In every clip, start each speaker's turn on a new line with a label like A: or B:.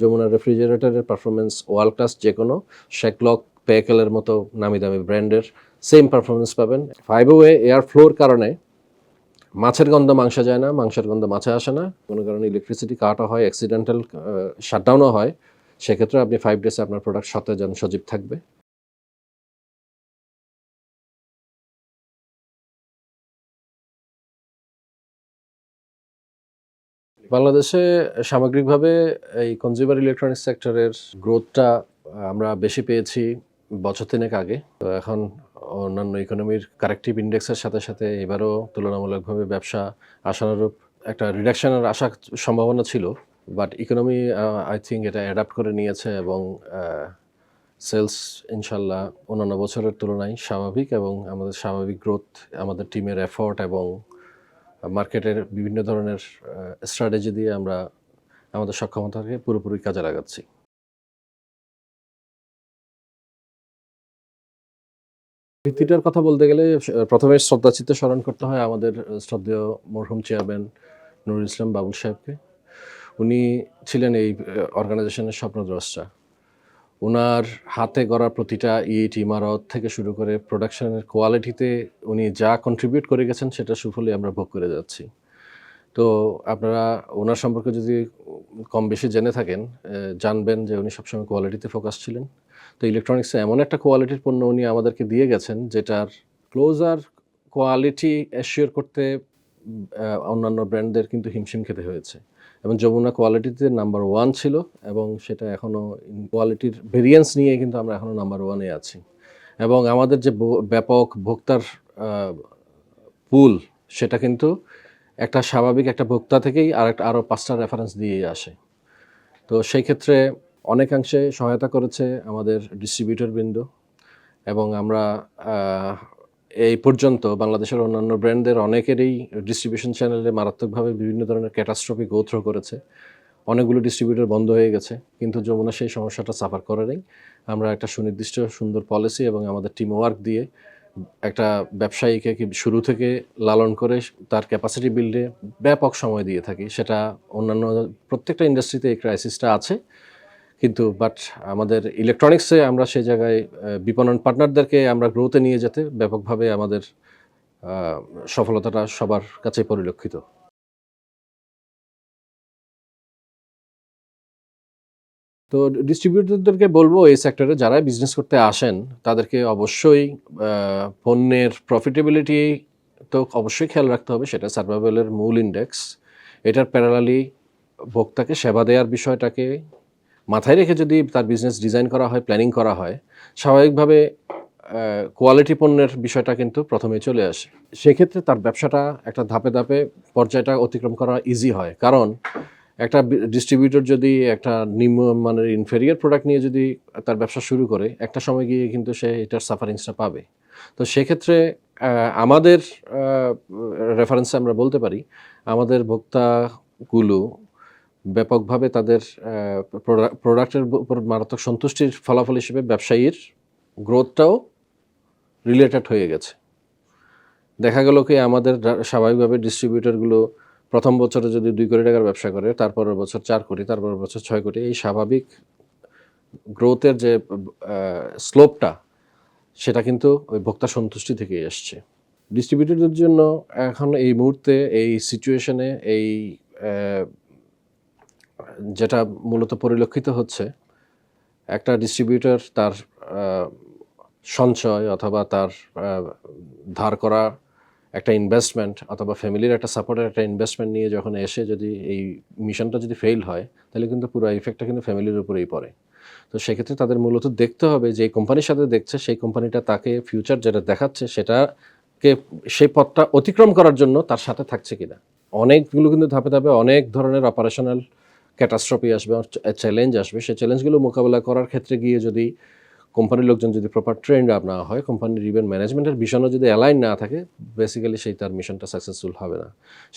A: যমুনা রেফ্রিজারেটরের performance world class যে কোনো শেকলক পেকেলের মতো নামি দামি ব্র্যান্ডের সেম পারফরমেন্স পাবেন। ফাইভ ওয়ে এয়ার ফ্লোর কারণে মাছের গন্ধ মাংসে যায় না, মাংসের গন্ধ মাছে আসে না। কোনো কারণে ইলেকট্রিসিটি কাটও হয় অ্যাক্সিডেন্টাল শাটডাউনও হয়। সেক্ষেত্রে আপনি ফাইভ ডেসে আপনার প্রোডাক্ট সতেজ and সজীব থাকবে। বাংলাদেশে সামগ্রিকভাবে এই কনজিউমার ইলেকট্রনিক্স সেক্টরের গ্রোথটা আমরা বেশি পেয়েছি বছর তিনেক আগে। তো এখন অন্যান্য ইকোনমির কারেক্টিভ ইন্ডেক্সের সাথে সাথে এবারও তুলনামূলকভাবে ব্যবসা আশানুরূপ একটা রিডাকশনের আশা সম্ভাবনা ছিল। বাট ইকোনমি আই থিঙ্ক এটা অ্যাডাপ্ট করে নিয়েছে এবং সেলস ইনশাল্লাহ অন্যান্য বছরের তুলনায় স্বাভাবিক এবং আমাদের স্বাভাবিক গ্রোথ আমাদের টিমের এফোর্ট এবং মার্কেটের বিভিন্ন ধরনের স্ট্র্যাটেজি দিয়ে আমরা আমাদের সক্ষমতাকে পুরোপুরি কাজে লাগাচ্ছি। ভিত্তিটার কথা বলতে গেলে প্রথমে শ্রদ্ধাচিত্তে স্মরণ করতে হয় আমাদের শ্রদ্ধেয় মরহুম চেয়ারম্যান নুরুল ইসলাম বাবুল সাহেবকে। উনি ছিলেন এই অর্গানাইজেশনের স্বপ্নদ্রষ্টা। ওনার হাতে গড়া প্রতিটা ইট, ইমারত থেকে শুরু করে প্রোডাকশনের কোয়ালিটিতে উনি যা কন্ট্রিবিউট করে গেছেন, সেটা সুফলে আমরা ভোগ করে যাচ্ছি। তো আপনারা ওনার সম্পর্কে যদি কম বেশি জেনে থাকেন জানবেন যে উনি সবসময় কোয়ালিটিতে ফোকাস ছিলেন। তো ইলেকট্রনিক্সে এমন একটা কোয়ালিটির পণ্য উনি আমাদেরকে দিয়ে গেছেন, যেটার ক্লোজার কোয়ালিটি অ্যাসিওর করতে অন্যান্য ব্র্যান্ডদের কিন্তু হিমশিম খেতে হয়েছে। এবং যমুনা কোয়ালিটিতে নাম্বার ওয়ান ছিল এবং সেটা এখনও কোয়ালিটির ভেরিয়েন্স নিয়ে কিন্তু আমরা এখনও নাম্বার ওয়ানে আছি। এবং আমাদের যে ব্যাপক ভোক্তার পুল সেটা কিন্তু একটা স্বাভাবিক একটা ভোক্তা থেকেই আর একটা আরও পাঁচটা রেফারেন্স দিয়ে আসে। তো সেই ক্ষেত্রে অনেকাংশে সহায়তা করেছে আমাদের ডিস্ট্রিবিউটর বৃন্দ এবং আমরা এই পর্যন্ত বাংলাদেশের অন্যান্য ব্র্যান্ডদের অনেকেরই ডিস্ট্রিবিউশন চ্যানেলে মারাত্মকভাবে বিভিন্ন ধরনের ক্যাটাস্ট্রফি গোথ্র করেছে। অনেকগুলো ডিস্ট্রিবিউটর বন্ধ হয়ে গেছে, কিন্তু যমুনা সেই সমস্যাটা সাফার করে নেই। আমরা একটা সুনির্দিষ্ট সুন্দর পলিসি এবং আমাদের টিম ওয়ার্ক দিয়ে একটা ব্যবসায়ীকে কি শুরু থেকে লালন করে তার ক্যাপাসিটি বিল্ডে ব্যাপক সময় দিয়ে থাকি। সেটা অন্যান্য প্রত্যেকটা ইন্ডাস্ট্রিতে এই ক্রাইসিসটা আছে। কিন্তু বাট আমাদের ইলেকট্রনিক্সে আমরা সেই জায়গায় বিপণন পার্টনারদেরকে আমরা গ্রোতে নিয়ে যেতে ব্যাপকভাবে আমাদের সফলতাটা সবার কাছে পরিলক্ষিত। তো ডিস্ট্রিবিউটরদেরকে বলব, এই সেক্টরে যারা বিজনেস করতে আসেন, তাদেরকে অবশ্যই পণ্যের প্রফিটেবিলিটি তো অবশ্যই খেয়াল রাখতে হবে, সেটা সার্ভাইভালের মূল ইন্ডেক্স এটার প্যারালালি ভোক্তাকে সেবা দেওয়ার বিষয়টাকে মাথায় রেখে যদি তার বিজনেস ডিজাইন করা হয় প্ল্যানিং করা হয়, স্বাভাবিকভাবে কোয়ালিটি পণ্যের বিষয়টা কিন্তু প্রথমে চলে আসে। সেক্ষেত্রে তার ব্যবসাটা একটা ধাপে ধাপে পর্যায়টা অতিক্রম করা ইজি হয়। কারণ একটা ডিস্ট্রিবিউটর যদি একটা নিম্ন মানের ইনফেরিয়ার প্রোডাক্ট নিয়ে যদি তার ব্যবসা শুরু করে, একটা সময় গিয়ে কিন্তু সে এটার সাফারিংসটা পাবে। তো সেক্ষেত্রে আমাদের রেফারেন্সে আমরা বলতে পারি, আমাদের ভোক্তাগুলো ব্যাপকভাবে তাদের প্রোডাক্টের উপর মারাত্মক সন্তুষ্টির ফলাফল হিসেবে ব্যবসায়ীর গ্রোথটাও রিলেটেড হয়ে গেছে। দেখা গেল কি আমাদের স্বাভাবিকভাবে ডিস্ট্রিবিউটরগুলো প্রথম বছরে যদি দুই কোটি টাকার ব্যবসা করে, তারপরের বছর চার কোটি, তারপরের বছর ছয় কোটি, এই স্বাভাবিক গ্রোথের যে স্লোপটা সেটা কিন্তু ওই ভোক্তা সন্তুষ্টি থেকে এসছে ডিস্ট্রিবিউটরদের জন্য এখন এই মুহূর্তে, এই সিচুয়েশনে এই যেটা মূলত পরিলক্ষিত হচ্ছে, একটা ডিস্ট্রিবিউটর তার সঞ্চয় অথবা তার ধার করা একটা ইনভেস্টমেন্ট অথবা ফ্যামিলির একটা সাপোর্টের একটা ইনভেস্টমেন্ট নিয়ে যখন এসে যদি এই মিশনটা যদি ফেল হয়, তাহলে কিন্তু পুরো ইফেক্টটা কিন্তু ফ্যামিলির উপরেই পড়ে। তো সেক্ষেত্রে তাদের মূলত দেখতে হবে যে কোম্পানির সাথে দেখছে, সেই কোম্পানিটা তাকে ফিউচার যেটা দেখাচ্ছে, সেটাকে সেই পথটা অতিক্রম করার জন্য তার সাথে থাকছে কিনা। অনেকগুলো কিন্তু ধাপে ধাপে অনেক ধরনের অপারেশনাল ক্যাটাস্ট্রফি আসবে চ্যালেঞ্জ আসবে, সেই চ্যালেঞ্জগুলো মোকাবেলা করার ক্ষেত্রে গিয়ে যদি কোম্পানির লোকজন যদি প্রপার ট্রেন্ড আপ না হয়, কোম্পানির ইভেন ম্যানেজমেন্টের ভিশনও যদি অ্যালাইন না থাকে বেসিক্যালি সেই তার মিশনটা সাকসেসফুল হবে না।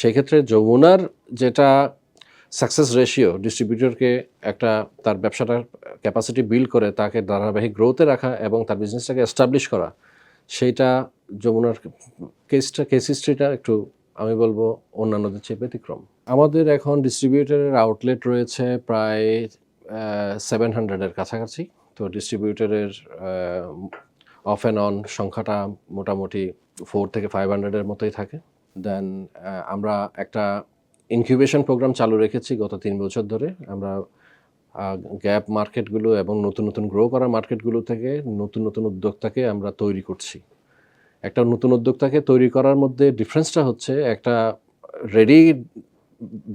A: সেই ক্ষেত্রে যমুনার যেটা সাকসেস রেশিও ডিস্ট্রিবিউটরকে একটা তার ব্যবসাটার ক্যাপাসিটি বিল্ড করে, তাকে ধারাবাহিক গ্রোথে রাখা এবং তার বিজনেসটাকে এস্টাবলিশ করা, সেইটা যমুনার কেসটা কেস হিস্ট্রিটা একটু আমি বলব অন্যান্যদের চেয়ে ব্যতিক্রম। আমাদের এখন ডিস্ট্রিবিউটারের আউটলেট রয়েছে প্রায় সেভেন হান্ড্রেডের কাছাকাছি। তো ডিস্ট্রিবিউটারের অফ অ্যান্ড অন সংখ্যাটা মোটামুটি ফোর থেকে ফাইভ হান্ড্রেডের মতোই থাকে। দেন আমরা একটা ইনকিউবেশন প্রোগ্রাম চালু রেখেছি গত তিন বছর ধরে। আমরা গ্যাপ মার্কেটগুলো এবং নতুন নতুন গ্রো করা মার্কেটগুলো থেকে নতুন নতুন উদ্যোক্তাকে আমরা তৈরি করছি। একটা নতুন উদ্যোক্তাকে তৈরি করার মধ্যে ডিফারেন্সটা হচ্ছে একটা রেডি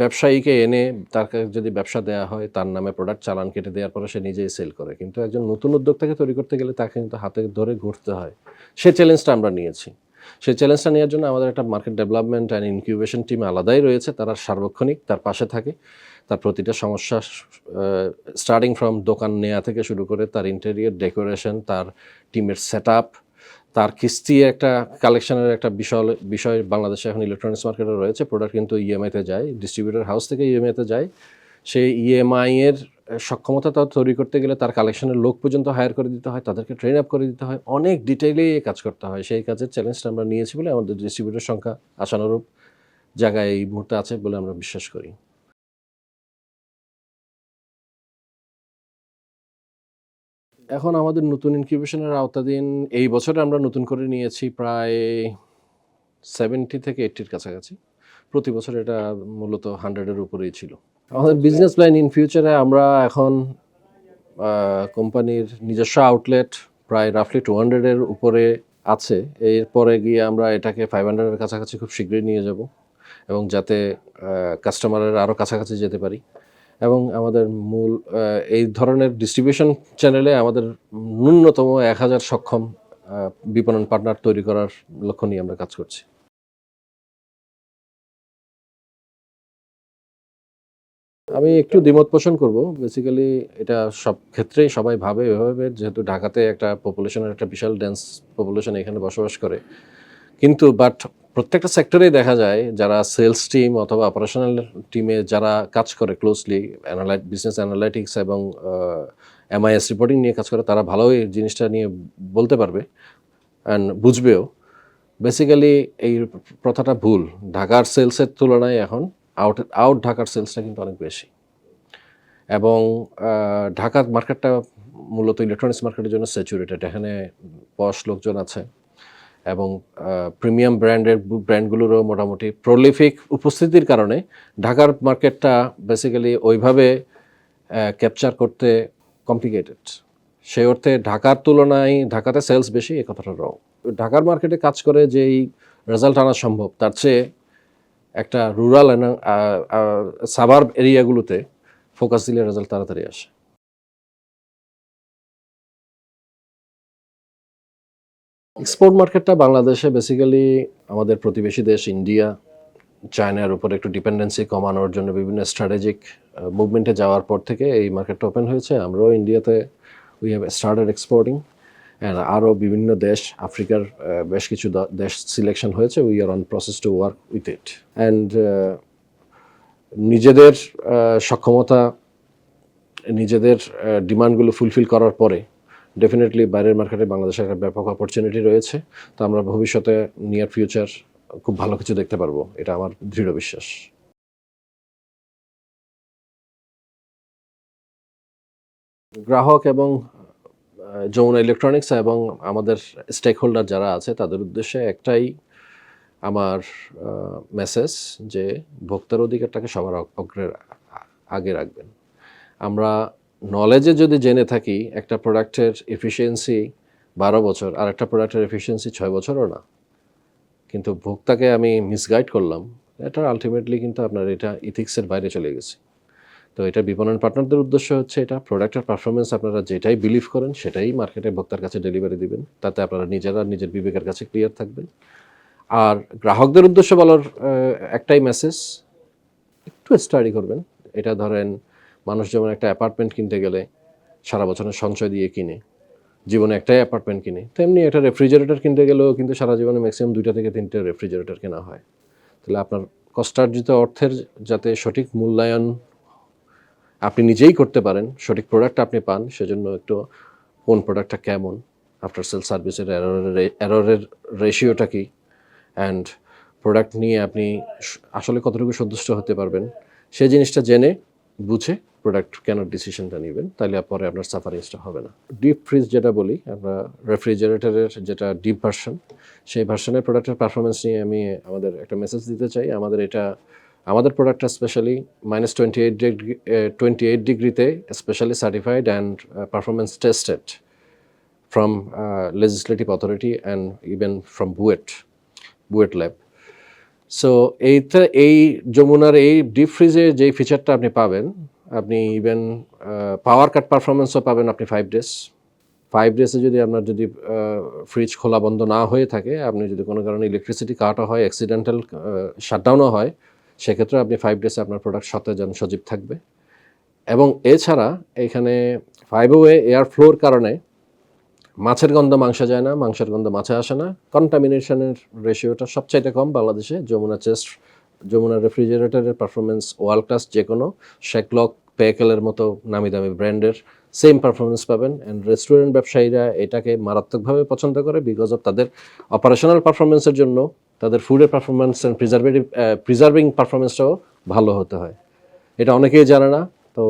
A: ব্যবসায়ীকে এনে তার যদি ব্যবসা দেওয়া হয়, তার নামে প্রোডাক্ট চালান কেটে দেওয়ার পরে সে নিজেই সেল করে। কিন্তু একজন নতুন উদ্যোক্তাকে তৈরি করতে গেলে তাকে কিন্তু হাতে ধরে ঘুরতে হয়। সে চ্যালেঞ্জটা আমরা নিয়েছি। সেই চ্যালেঞ্জটা নেওয়ার জন্য আমাদের একটা market development and incubation team আলাদাই রয়েছে। তারা সার্বক্ষণিক তার পাশে থাকে। তার প্রতিটা সমস্যা স্টার্টিং ফ্রম দোকান নেওয়া থেকে শুরু করে তার ইন্টেরিয়ার ডেকোরেশন তার টিমের সেট তার কিস্তি একটা কালেকশনের একটা বিষয় বিষয় বাংলাদেশে এখন ইলেকট্রনিক্স মার্কেটে রয়েছে। প্রোডাক্ট কিন্তু ইএমআইতে যায় ডিস্ট্রিবিউটর হাউস থেকে ইএমআইতে যায়। সেই ইএমআই এর সক্ষমতা তার তৈরি করতে গেলে তার কালেকশনের লোক পর্যন্ত হায়ার করে দিতে হয়, তাদেরকে ট্রেন আপ করে দিতে হয়। অনেক ডিটেইলে কাজ করতে হয়। সেই কাজের চ্যালেঞ্জটা আমরা নিয়েছি বলে আমাদের ডিস্ট্রিবিউটর সংখ্যা আশানুরূপ জায়গায় এই মুহূর্তে আছে বলে আমরা বিশ্বাস করি। এখন আমাদের নতুন ইনকিউবেশনের আওতাধীন, এই বছরে আমরা নতুন করে নিয়েছি প্রায় সেভেন্টি থেকে এইট্টির কাছাকাছি। প্রতি বছর এটা মূলত হান্ড্রেডের উপরেই ছিল। আমাদের বিজনেস প্ল্যান ইন ফিউচারে আমরা এখন কোম্পানির নিজস্ব আউটলেট প্রায় রাফলি টু হান্ড্রেডের উপরে আছে। এরপরে গিয়ে আমরা এটাকে ফাইভ হান্ড্রেডের কাছাকাছি খুব শীঘ্রই নিয়ে যাব এবং যাতে কাস্টমারের আরও কাছাকাছি যেতে পারি। এবং আমাদের মূল এই ধরনের ডিস্ট্রিবিউশন চ্যানেলে আমাদের ন্যূনতম এক হাজার সক্ষম বিপণন পার্টনার তৈরি করার লক্ষ্য নিয়ে আমরা কাজ করছি। আমি একটু দ্বিমত পোষণ করব। বেসিক্যালি এটা সব ক্ষেত্রেই সবাই ভাবে, এভাবে যেহেতু ঢাকাতে একটা পপুলেশনের একটা বিশাল ডেন্স পপুলেশন এখানে বসবাস করে। কিন্তু বাট প্রত্যেকটা সেক্টরেই দেখা যায় যারা সেলস টিম অথবা অপারেশনাল টিমে যারা কাজ করে ক্লোজলি অ্যানালাইট বিজনেস অ্যানালাইটিক্স এবং এমআইএস রিপোর্টিং নিয়ে কাজ করে, তারা ভালোই জিনিসটা নিয়ে বলতে পারবে অ্যান্ড বুঝবেও। বেসিক্যালি এই প্রথাটা ভুল। ঢাকার সেলসের তুলনায় এখন আউট আউট ঢাকার সেলসটা কিন্তু অনেক বেশি। এবং ঢাকার মার্কেটটা মূলত ইলেকট্রনিক্স মার্কেটের জন্য স্যাচুরেটেড এখানে পশ লোকজন আছে। এবং প্রিমিয়াম ব্র্যান্ডের ব্র্যান্ডগুলোরও মোটামুটি প্রলিফিক উপস্থিতির কারণে ঢাকার মার্কেটটা বেসিক্যালি ওইভাবে ক্যাপচার করতে কমপ্লিকেটেড সেই অর্থে ঢাকার তুলনায় ঢাকাতে সেলস বেশি, এ কথাটা রং ঢাকার মার্কেটে কাজ করে যেই রেজাল্ট আনা সম্ভব, তার চেয়ে একটা রুরাল সাবার এরিয়াগুলোতে ফোকাস দিলে রেজাল্ট তাড়াতাড়ি আসে। এক্সপোর্ট মার্কেটটা বাংলাদেশে বেসিক্যালি আমাদের প্রতিবেশী দেশ ইন্ডিয়া চায়নার উপর একটু ডিপেন্ডেন্সি কমানোর জন্য বিভিন্ন স্ট্র্যাটেজিক মুভমেন্টে যাওয়ার পর থেকে এই মার্কেটটা ওপেন হয়েছে। আমরাও ইন্ডিয়াতে we have started exporting and আরও বিভিন্ন দেশ, আফ্রিকার বেশ কিছু দেশ সিলেকশন হয়েছে। We are on process to work with it and নিজেদের সক্ষমতা, নিজেদের ডিমান্ডগুলো ফুলফিল করার পরে ডেফিনেটলি বাইরের মার্কেটে বাংলাদেশের একটা ব্যাপক অপরচুনিটি রয়েছে। তো আমরা ভবিষ্যতে নিয়ার ফিউচার খুব ভালো কিছু দেখতে পারব। এটা আমার দৃঢ় বিশ্বাস। গ্রাহক এবং যমুনা ইলেকট্রনিক্স এবং আমাদের স্টেক হোল্ডার যারা আছে, তাদের উদ্দেশ্যে একটাই আমার মেসেজ যে ভোক্তার অধিকারটাকে সবার অগ- অগ্রে আগে রাখবেন। আমরা নলেজে যদি জেনে থাকি, একটা প্রোডাক্টের এফিসিয়েন্সি বারো বছর, আর একটা প্রোডাক্টের এফিসিয়েন্সি ছয় বছরও না। কিন্তু ভোক্তাকে আমি মিসগাইড করলাম, এটা আলটিমেটলি কিন্তু আপনার এটা ইথিক্সের বাইরে চলে গেছে। তো এটা বিপণন পার্টনারদের উদ্দেশ্য হচ্ছে এটা প্রোডাক্টের পারফরমেন্স আপনারা যেটাই বিলিভ করেন, সেটাই মার্কেটে ভোক্তার কাছে ডেলিভারি দিবেন। তাতে আপনারা নিজেরা, নিজের বিবেকের কাছে ক্লিয়ার থাকবেন। আর গ্রাহকদের উদ্দেশ্য বলার একটাই মেসেজ একটু স্টাডি করবেন। এটা ধরেন মানুষ যেমন একটা অ্যাপার্টমেন্ট কিনতে গেলে সারা বছরের সঞ্চয় দিয়ে কিনে, জীবনে একটাই অ্যাপার্টমেন্ট কিনে, তেমনি একটা রেফ্রিজারেটর কিনতে গেলেও কিন্তু সারা জীবনে ম্যাক্সিমাম দুইটা থেকে তিনটে রেফ্রিজারেটর কেনা হয়। তাহলে আপনার কষ্টার্জিত অর্থের যাতে সঠিক মূল্যায়ন আপনি নিজেই করতে পারেন, সঠিক প্রোডাক্ট আপনি পান, সেজন্য একটু কোন প্রোডাক্টটা কেমন আফটার সেল সার্ভিসের এররের এররের রেশিওটা কি অ্যান্ড প্রোডাক্ট নিয়ে আপনি আসলে কতটুকু সন্তুষ্ট হতে পারবেন সেই জিনিসটা জেনে বুঝে প্রোডাক্ট কেনার ডিসিশনটা নেবেন তাহলে পরে আপনার সাফারিংসটা হবে না। ডিপ ফ্রিজ যেটা বলি, আমরা রেফ্রিজারেটরের যেটা ডিপ ভার্সন সেই ভার্সনের প্রোডাক্টের পারফরমেন্স নিয়ে আমি আমাদের একটা মেসেজ দিতে চাই। আমাদের এটা, আমাদের প্রোডাক্টটা specially minus twenty eight degree twenty eight ডিগ্রিতে specially certified and performance tested from legislative authority and even from BUET BUET lab so এইটা এই যমুনার এই ডিপ ফ্রিজে যেই ফিচারটা আপনি পাবেন, আপনি ইভেন পাওয়ার কাট পারফরমেন্সও পাবেন আপনি ফাইভ ডেজ ফাইভ ডেজে যদি আপনার যদি ফ্রিজ খোলা বন্ধ না হয়ে থাকে, আপনি যদি কোনো কারণে ইলেকট্রিসিটি কাটও হয় অ্যাক্সিডেন্টাল শাটডাউনও হয়, সেক্ষেত্রে আপনি ফাইভ ডেজে আপনার প্রোডাক্ট সতেজ সজীব থাকবে। এবং এছাড়া এখানে ফাইভ ওয়ে এয়ার ফ্লোর কারণে মাছের গন্ধ মাংসে যায় না, মাংসের গন্ধ মাছে আসে না। কন্টামিনেশনের রেশিওটা সবচাইতে কম বাংলাদেশে। যমুনা চেস্ট যমুনা রেফ্রিজারেটরের পারফরমেন্স ওয়ার্ল্ড ক্লাস যে কোনো শেকলক পেকেলের মতো নামি দামি ব্র্যান্ডের সেম পারফরমেন্স পাবেন। অ্যান্ড রেস্টুরেন্ট ব্যবসায়ীরা এটাকে মারাত্মকভাবে পছন্দ করে বিকজ অফ তাদের অপারেশনাল পারফরমেন্সের জন্য। তাদের ফুডের পারফরমেন্স অ্যান্ড প্রিজার্ভেটিভ প্রিজার্ভিং পারফরমেন্সটাও ভালো হতে হয়। এটা অনেকেই জানে না। তো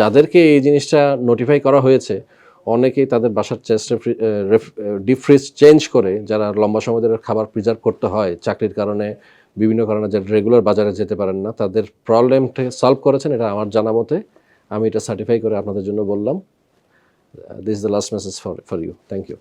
A: যাদেরকে এই জিনিসটা নোটিফাই করা হয়েছে অনেকেই তাদের বাসার চেস্ট ডিপ ফ্রিজ চেঞ্জ করে, যারা লম্বা সময় ধরে খাবার প্রিজার্ভ করতে হয়, চাকরির কারণে, বিভিন্ন কারণে যারা রেগুলার বাজারে যেতে পারেন না, তাদের প্রবলেমটা সলভ করেছেন, এটা আমার জানা মতে। আমি এটা সার্টিফাই করে আপনাদের জন্য বললাম। This is the last message for for you thank you